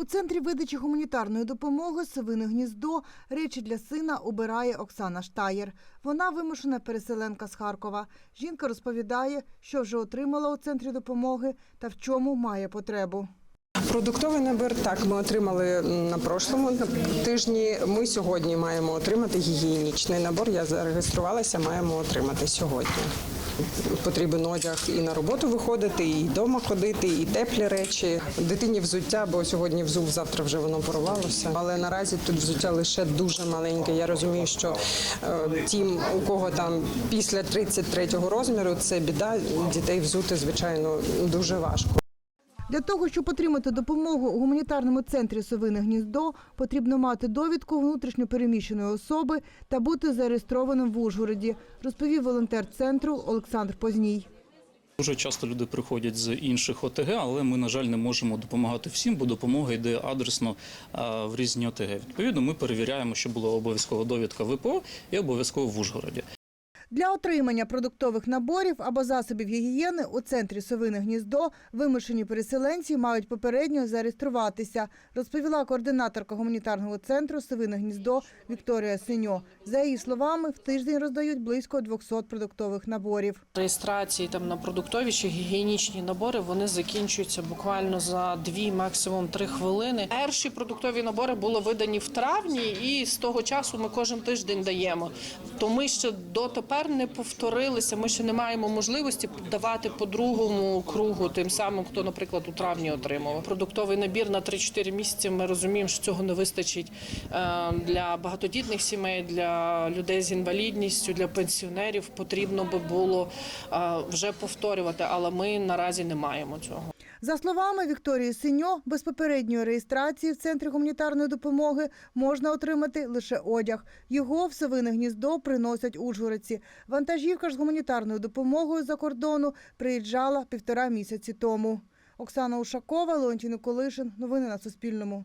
У центрі видачі гуманітарної допомоги «Совине гніздо» речі для сина обирає Оксана Штаєр. Вона вимушена переселенка з Харкова. Жінка розповідає, що вже отримала у центрі допомоги та в чому має потребу. Продуктовий набір так ми отримали на прошлому тижні. Ми сьогодні маємо отримати гігієнічний набор. Я зареєструвалася, маємо отримати сьогодні. Потрібен одяг і на роботу виходити, і вдома ходити, і теплі речі. Дитині взуття, бо сьогодні взув, завтра вже воно порвалося. Але наразі тут взуття лише дуже маленьке. Я розумію, що е, тим, у кого там після 33-го розміру, це біда. Дітей взути, звичайно, дуже важко. Для того, щоб отримати допомогу у гуманітарному центрі «Совине гніздо», потрібно мати довідку внутрішньо переміщеної особи та бути зареєстрованим в Ужгороді, розповів волонтер центру Олександр Позній. Дуже часто люди приходять з інших ОТГ, але ми, на жаль, не можемо допомагати всім, бо допомога йде адресно в різні ОТГ. Відповідно, ми перевіряємо, що була обов'язкова довідка ВПО і обов'язково в Ужгороді. Для отримання продуктових наборів або засобів гігієни у центрі «Совине гніздо» вимушені переселенці мають попередньо зареєструватися, розповіла координаторка гуманітарного центру «Совине гніздо» Вікторія Синьо. За її словами, в тиждень роздають близько 200 продуктових наборів. Реєстрації там на продуктові чи гігієнічні набори вони закінчуються буквально за дві, максимум три хвилини. Перші продуктові набори були видані в травні, і з того часу ми кожен тиждень даємо. То ми ще дотепер не повторилися. Ми ще не маємо можливості давати по другому кругу тим самим, хто, наприклад, у травні отримав. Продуктовий набір на 3-4 місяці. Ми розуміємо, що цього не вистачить е, для багатодітних сімей, для людей з інвалідністю, для пенсіонерів. Потрібно би було е, вже повторювати, але ми наразі не маємо цього. За словами Вікторії Синьо, без попередньої реєстрації в центрі гуманітарної допомоги можна отримати лише одяг. Його в «Совине гніздо» приносять ужгородці. Вантажівка ж з гуманітарною допомогою за кордону приїжджала півтора місяці тому. Оксана Ушакова, Леонтій Николишин. Новини на Суспільному.